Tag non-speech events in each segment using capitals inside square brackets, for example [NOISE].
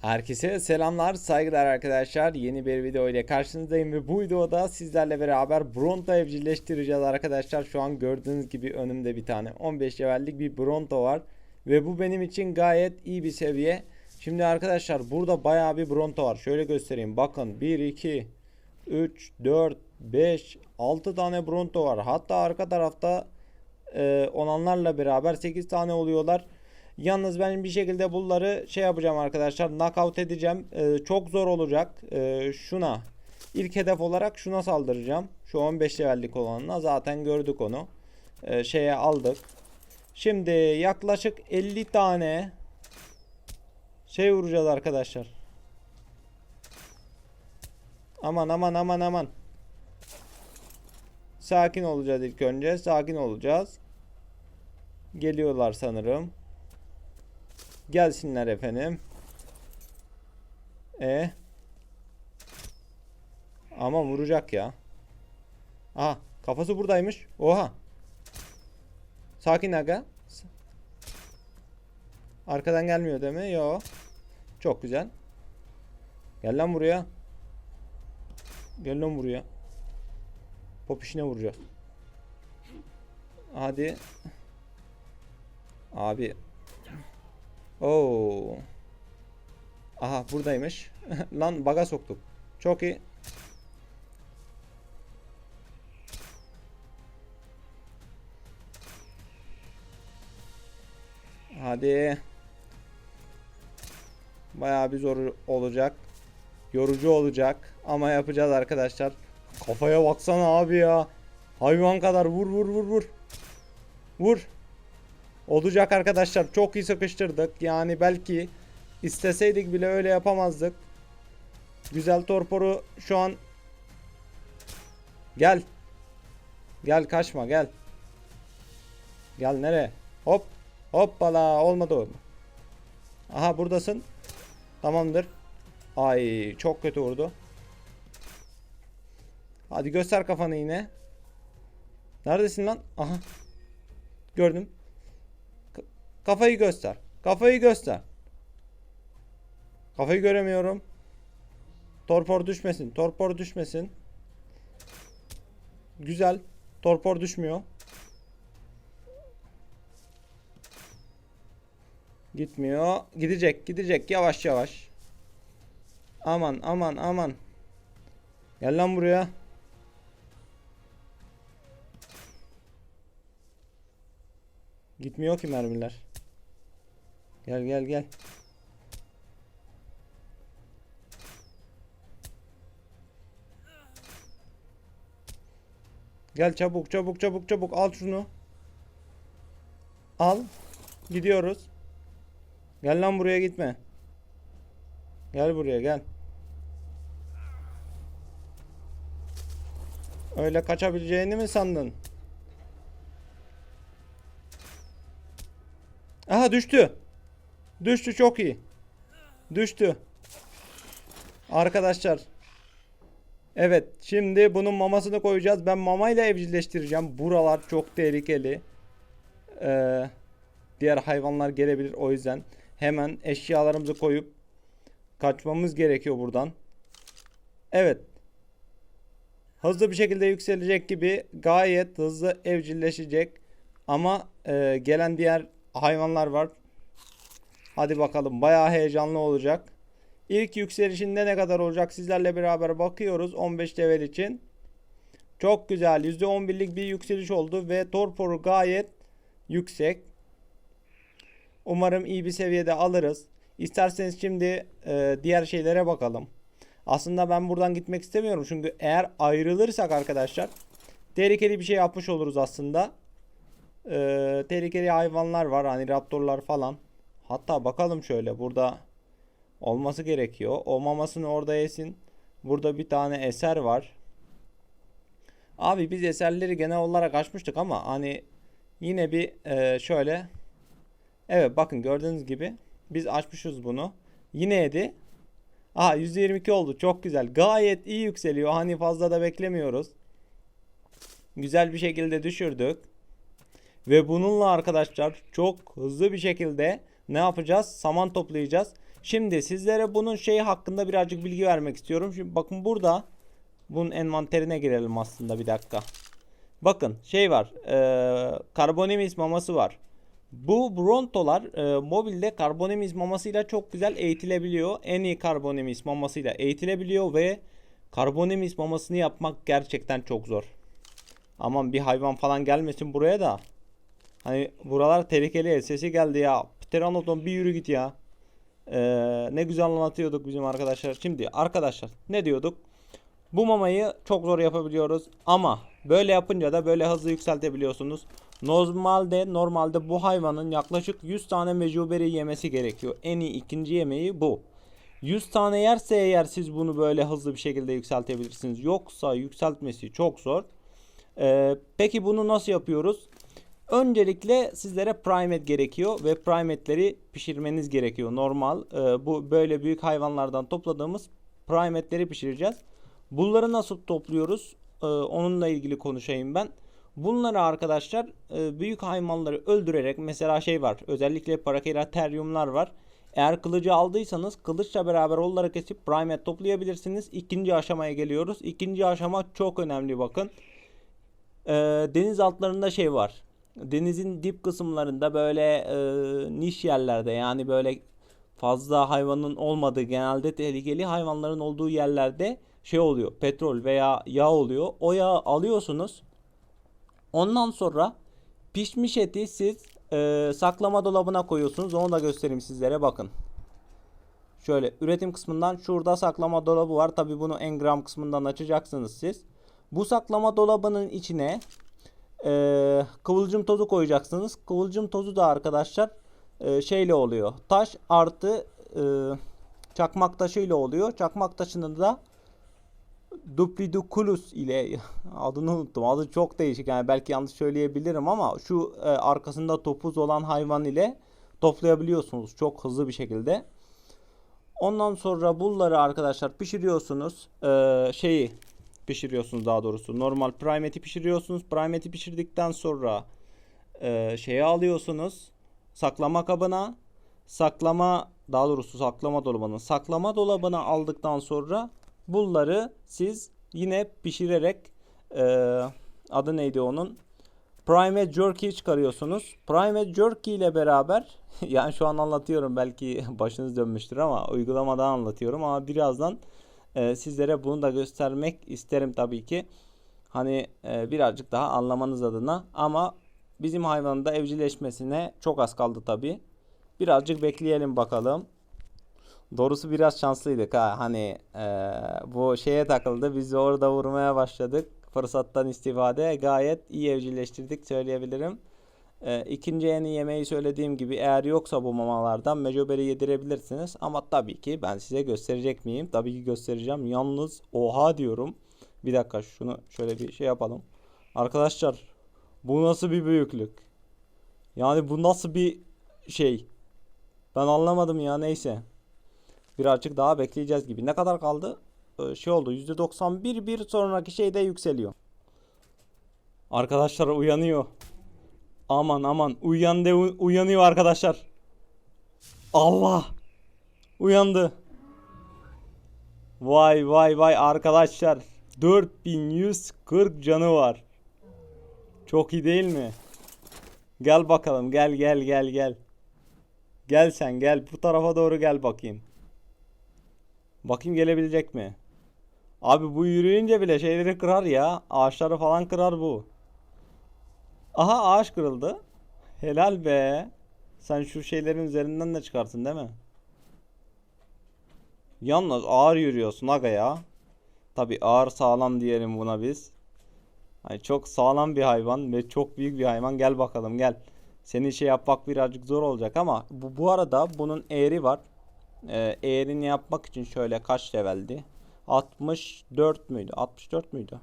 Herkese selamlar, saygılar arkadaşlar. Yeni bir video ile karşınızdayım ve bu videoda sizlerle beraber Bronto evcilleştireceğiz arkadaşlar. Şu an gördüğünüz gibi önümde bir tane 15 levellik bir Bronto var. Ve bu benim için gayet iyi bir seviye. Şimdi arkadaşlar burada bayağı bir Bronto var. Şöyle göstereyim. Bakın 1, 2, 3, 4, 5, 6 tane Bronto var. Hatta arka tarafta e, olanlarla beraber 8 tane oluyorlar. Yalnız ben bir şekilde bunları şey yapacağım arkadaşlar. Knockout edeceğim. Ee, çok zor olacak. Ee, şuna. ilk hedef olarak şuna saldıracağım. Şu 15 levellik olanına zaten gördük onu. Ee, şeye aldık. Şimdi yaklaşık 50 tane şey vuracağız arkadaşlar. Aman aman aman aman. Sakin olacağız ilk önce. Sakin olacağız. Geliyorlar sanırım. Gelsinler efendim. E. Ama vuracak ya. Aha kafası buradaymış. Oha. Sakin aga. Arkadan gelmiyor değil mi? Yo. Çok güzel. Gel lan buraya. Gel lan buraya. Pop işine vuracak. Hadi. Abi Oo. Aha buradaymış. [LAUGHS] Lan baga soktuk. Çok iyi. Hadi. Bayağı bir zor olacak. Yorucu olacak. Ama yapacağız arkadaşlar. Kafaya baksana abi ya. Hayvan kadar vur vur vur vur. Vur. Olacak arkadaşlar. Çok iyi sıkıştırdık. Yani belki isteseydik bile öyle yapamazdık. Güzel torporu şu an Gel. Gel kaçma gel. Gel nereye? Hop. Hoppala olmadı o. Aha buradasın. Tamamdır. Ay çok kötü vurdu. Hadi göster kafanı yine. Neredesin lan? Aha. Gördüm. Kafayı göster. Kafayı göster. Kafayı göremiyorum. Torpor düşmesin. Torpor düşmesin. Güzel. Torpor düşmüyor. Gitmiyor. Gidecek. Gidecek. Yavaş yavaş. Aman aman aman. Gel lan buraya. Gitmiyor ki mermiler. Gel gel gel. Gel çabuk çabuk çabuk çabuk al şunu. Al. Gidiyoruz. Gel lan buraya gitme. Gel buraya gel. Öyle kaçabileceğini mi sandın? Aha düştü. Düştü çok iyi. Düştü. Arkadaşlar. Evet şimdi bunun mamasını koyacağız. Ben mamayla evcilleştireceğim. Buralar çok tehlikeli. Ee, diğer hayvanlar gelebilir o yüzden. Hemen eşyalarımızı koyup kaçmamız gerekiyor buradan. Evet. Hızlı bir şekilde yükselecek gibi gayet hızlı evcilleşecek. Ama e, gelen diğer hayvanlar var. Hadi bakalım bayağı heyecanlı olacak. İlk yükselişinde ne kadar olacak sizlerle beraber bakıyoruz 15 level için. Çok güzel %11'lik bir yükseliş oldu ve torporu gayet yüksek. Umarım iyi bir seviyede alırız. İsterseniz şimdi e, diğer şeylere bakalım. Aslında ben buradan gitmek istemiyorum çünkü eğer ayrılırsak arkadaşlar tehlikeli bir şey yapmış oluruz aslında. Ee, tehlikeli hayvanlar var hani raptorlar falan. Hatta bakalım şöyle burada olması gerekiyor. O mamasını orada yesin. Burada bir tane eser var. Abi biz eserleri genel olarak açmıştık ama hani yine bir e, şöyle Evet bakın gördüğünüz gibi biz açmışız bunu. Yine yedi. Aha %22 oldu. Çok güzel. Gayet iyi yükseliyor. Hani fazla da beklemiyoruz. Güzel bir şekilde düşürdük. Ve bununla arkadaşlar çok hızlı bir şekilde ne yapacağız? Saman toplayacağız. Şimdi sizlere bunun şeyi hakkında birazcık bilgi vermek istiyorum. Şimdi bakın burada bunun envanterine girelim aslında bir dakika. Bakın şey var. E, karbonemiz maması var. Bu brontolar e, mobilde karbonemiz mamasıyla çok güzel eğitilebiliyor. En iyi karbonemiz mamasıyla eğitilebiliyor ve karbonemiz mamasını yapmak gerçekten çok zor. Aman bir hayvan falan gelmesin buraya da. Hani buralar tehlikeli. Sesi geldi ya. Pteranodon bir yürü git ya. Ee, ne güzel anlatıyorduk bizim arkadaşlar. Şimdi arkadaşlar ne diyorduk? Bu mamayı çok zor yapabiliyoruz ama böyle yapınca da böyle hızlı yükseltebiliyorsunuz. Normalde normalde bu hayvanın yaklaşık 100 tane mecuberi yemesi gerekiyor. En iyi ikinci yemeği bu. 100 tane yerse eğer siz bunu böyle hızlı bir şekilde yükseltebilirsiniz. Yoksa yükseltmesi çok zor. Ee, peki bunu nasıl yapıyoruz? Öncelikle sizlere primet gerekiyor ve primetleri pişirmeniz gerekiyor. Normal e, bu böyle büyük hayvanlardan topladığımız primetleri pişireceğiz. Bunları nasıl topluyoruz? E, onunla ilgili konuşayım ben. Bunları arkadaşlar e, büyük hayvanları öldürerek mesela şey var. Özellikle parakerateryumlar var. Eğer kılıcı aldıysanız kılıçla beraber onları kesip primet toplayabilirsiniz. İkinci aşamaya geliyoruz. İkinci aşama çok önemli bakın. E, deniz altlarında şey var denizin dip kısımlarında böyle e, niş yerlerde yani böyle fazla hayvanın olmadığı genelde tehlikeli hayvanların olduğu yerlerde şey oluyor petrol veya yağ oluyor. O yağı alıyorsunuz. Ondan sonra pişmiş eti siz e, saklama dolabına koyuyorsunuz. Onu da göstereyim sizlere bakın. Şöyle üretim kısmından şurada saklama dolabı var. Tabi bunu engram kısmından açacaksınız siz. Bu saklama dolabının içine e, kıvılcım tozu koyacaksınız. Kıvılcım tozu da arkadaşlar e, şeyle oluyor. Taş artı e, çakmak taşıyla oluyor. Çakmak taşını da Dupliduculus ile [LAUGHS] adını unuttum. Adı çok değişik yani belki yanlış söyleyebilirim ama şu e, arkasında topuz olan hayvan ile toplayabiliyorsunuz çok hızlı bir şekilde. Ondan sonra bunları arkadaşlar pişiriyorsunuz. Ee, şeyi pişiriyorsunuz daha doğrusu. Normal primet'i pişiriyorsunuz. Primet'i pişirdikten sonra e, şeye alıyorsunuz. Saklama kabına. Saklama daha doğrusu saklama dolabına. Saklama dolabına aldıktan sonra bunları siz yine pişirerek e, adı neydi onun? Primate Jerky çıkarıyorsunuz. Primate Jerky ile beraber [LAUGHS] yani şu an anlatıyorum belki [LAUGHS] başınız dönmüştür ama uygulamadan anlatıyorum ama birazdan e, sizlere bunu da göstermek isterim tabii ki. Hani e, birazcık daha anlamanız adına ama bizim hayvanın da evcilleşmesine çok az kaldı tabii. Birazcık bekleyelim bakalım. Doğrusu biraz şanslıydık ha. Hani e, bu şeye takıldı. Biz orada vurmaya başladık. Fırsattan istifade gayet iyi evcilleştirdik söyleyebilirim. E, ikinci en iyi yemeği söylediğim gibi eğer yoksa bu mamalardan mecoberi yedirebilirsiniz. Ama tabii ki ben size gösterecek miyim? Tabii ki göstereceğim. Yalnız oha diyorum. Bir dakika şunu şöyle bir şey yapalım. Arkadaşlar bu nasıl bir büyüklük? Yani bu nasıl bir şey? Ben anlamadım ya neyse. Birazcık daha bekleyeceğiz gibi. Ne kadar kaldı? Ee, şey oldu %91 bir sonraki şeyde yükseliyor. Arkadaşlar uyanıyor. Aman aman uyandı uyanıyor arkadaşlar. Allah. Uyandı. Vay vay vay arkadaşlar. 4140 canı var. Çok iyi değil mi? Gel bakalım gel gel gel gel. Gel sen gel bu tarafa doğru gel bakayım. Bakayım gelebilecek mi? Abi bu yürüyünce bile şeyleri kırar ya. Ağaçları falan kırar bu. Aha ağaç kırıldı. Helal be. Sen şu şeylerin üzerinden de çıkarsın değil mi? Yalnız ağır yürüyorsun aga ya. Tabi ağır sağlam diyelim buna biz. Hani çok sağlam bir hayvan ve çok büyük bir hayvan. Gel bakalım gel. Seni şey yapmak birazcık zor olacak ama bu, bu arada bunun eğri var. Ee, eğrini yapmak için şöyle kaç leveldi? 64 müydü? 64 müydü?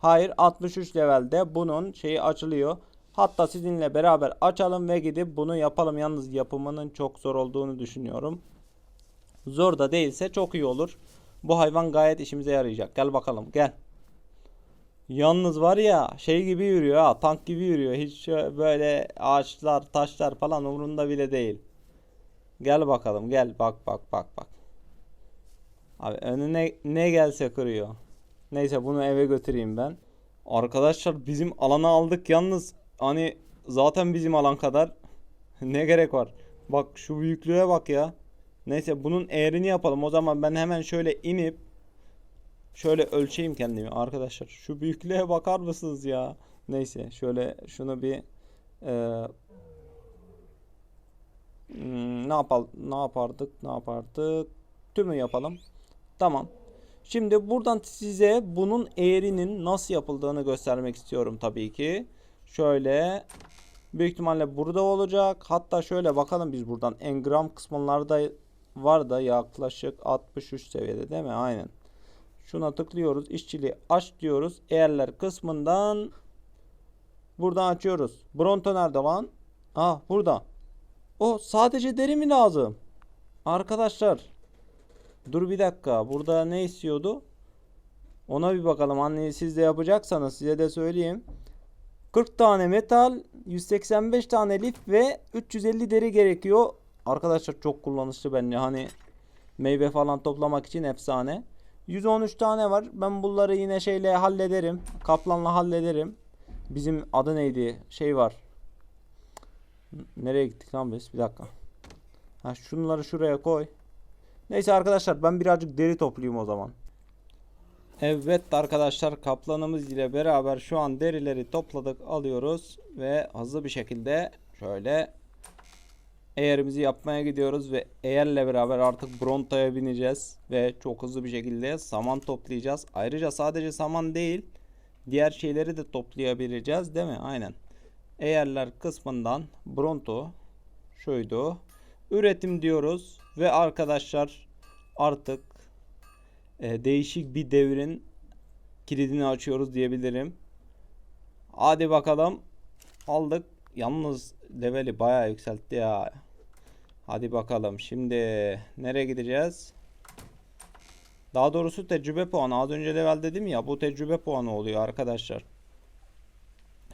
Hayır 63 levelde bunun şeyi açılıyor. Hatta sizinle beraber açalım ve gidip bunu yapalım. Yalnız yapımının çok zor olduğunu düşünüyorum. Zor da değilse çok iyi olur. Bu hayvan gayet işimize yarayacak. Gel bakalım gel. Yalnız var ya şey gibi yürüyor ha tank gibi yürüyor. Hiç böyle ağaçlar taşlar falan umurunda bile değil. Gel bakalım gel bak bak bak bak. Abi önüne ne gelse kırıyor. Neyse bunu eve götüreyim ben. Arkadaşlar bizim alanı aldık yalnız hani zaten bizim alan kadar [LAUGHS] ne gerek var? Bak şu büyüklüğe bak ya. Neyse bunun eğrini yapalım. O zaman ben hemen şöyle inip şöyle ölçeyim kendimi arkadaşlar. Şu büyüklüğe bakar mısınız ya? Neyse şöyle şunu bir e, hmm, ne yapal ne yapardık? Ne yapardık? Tümü yapalım. Tamam. Şimdi buradan size bunun eğrinin nasıl yapıldığını göstermek istiyorum tabii ki. Şöyle büyük ihtimalle burada olacak. Hatta şöyle bakalım biz buradan engram kısımlarda var da yaklaşık 63 seviyede değil mi? Aynen. Şuna tıklıyoruz. İşçiliği aç diyoruz. Eğerler kısmından buradan açıyoruz. Bronto nerede lan? Ah burada. O sadece deri mi lazım? Arkadaşlar Dur bir dakika. Burada ne istiyordu? Ona bir bakalım. Anneyi siz de yapacaksanız size de söyleyeyim. 40 tane metal, 185 tane lif ve 350 deri gerekiyor. Arkadaşlar çok kullanışlı bence. Hani meyve falan toplamak için efsane. 113 tane var. Ben bunları yine şeyle hallederim. Kaplanla hallederim. Bizim adı neydi? Şey var. Nereye gittik lan biz? Bir dakika. Ha şunları şuraya koy. Neyse arkadaşlar ben birazcık deri toplayayım o zaman. Evet arkadaşlar kaplanımız ile beraber şu an derileri topladık alıyoruz ve hızlı bir şekilde şöyle eğerimizi yapmaya gidiyoruz ve eğerle beraber artık Bronto'ya bineceğiz ve çok hızlı bir şekilde saman toplayacağız. Ayrıca sadece saman değil diğer şeyleri de toplayabileceğiz değil mi? Aynen. Eğerler kısmından Bronto şuydu. Üretim diyoruz ve arkadaşlar artık e, değişik bir devrin kilidini açıyoruz diyebilirim. Hadi bakalım. Aldık. Yalnız leveli bayağı yükseltti ya. Hadi bakalım. Şimdi nereye gideceğiz? Daha doğrusu tecrübe puanı. Az önce level dedim ya. Bu tecrübe puanı oluyor arkadaşlar.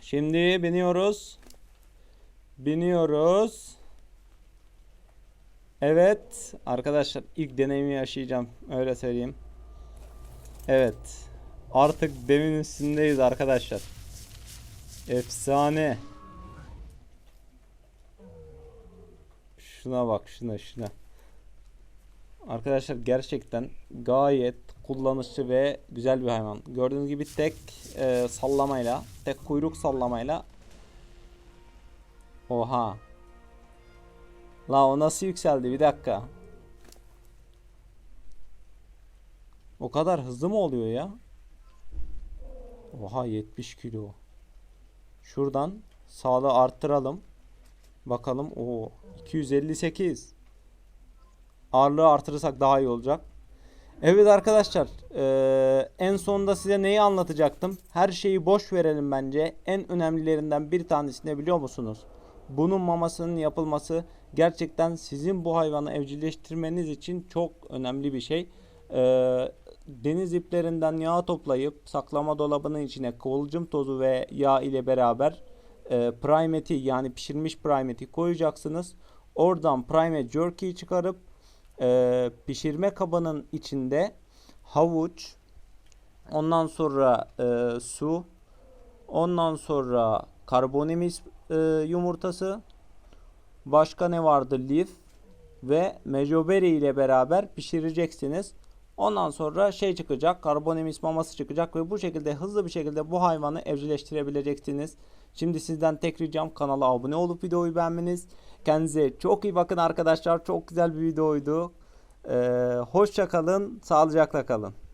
Şimdi biniyoruz. Biniyoruz. Evet arkadaşlar ilk deneyimi yaşayacağım öyle söyleyeyim. Evet artık demin üstündeyiz arkadaşlar. Efsane. Şuna bak şuna şuna. Arkadaşlar gerçekten gayet kullanışlı ve güzel bir hayvan. Gördüğünüz gibi tek e, sallamayla, tek kuyruk sallamayla Oha La o nasıl yükseldi bir dakika. O kadar hızlı mı oluyor ya? Oha 70 kilo. Şuradan sağlığı arttıralım. Bakalım. o 258. Ağırlığı artırırsak daha iyi olacak. Evet arkadaşlar. Ee, en sonunda size neyi anlatacaktım? Her şeyi boş verelim bence. En önemlilerinden bir tanesi ne biliyor musunuz? Bunun mamasının yapılması gerçekten sizin bu hayvanı evcilleştirmeniz için çok önemli bir şey. Ee, deniz iplerinden yağ toplayıp saklama dolabının içine kıvılcım tozu ve yağ ile beraber e, primeti yani pişirmiş primeti koyacaksınız. Oradan primate jerky çıkarıp e, pişirme kabının içinde havuç, ondan sonra e, su, ondan sonra karbonimis e, yumurtası, Başka ne vardı? Lif ve mejoberi ile beraber pişireceksiniz. Ondan sonra şey çıkacak, karbonimis maması çıkacak ve bu şekilde hızlı bir şekilde bu hayvanı evcilleştirebileceksiniz. Şimdi sizden tek ricam kanala abone olup videoyu beğenmeniz. Kendinize çok iyi bakın arkadaşlar. Çok güzel bir videoydu. Ee, hoşça kalın, sağlıcakla kalın.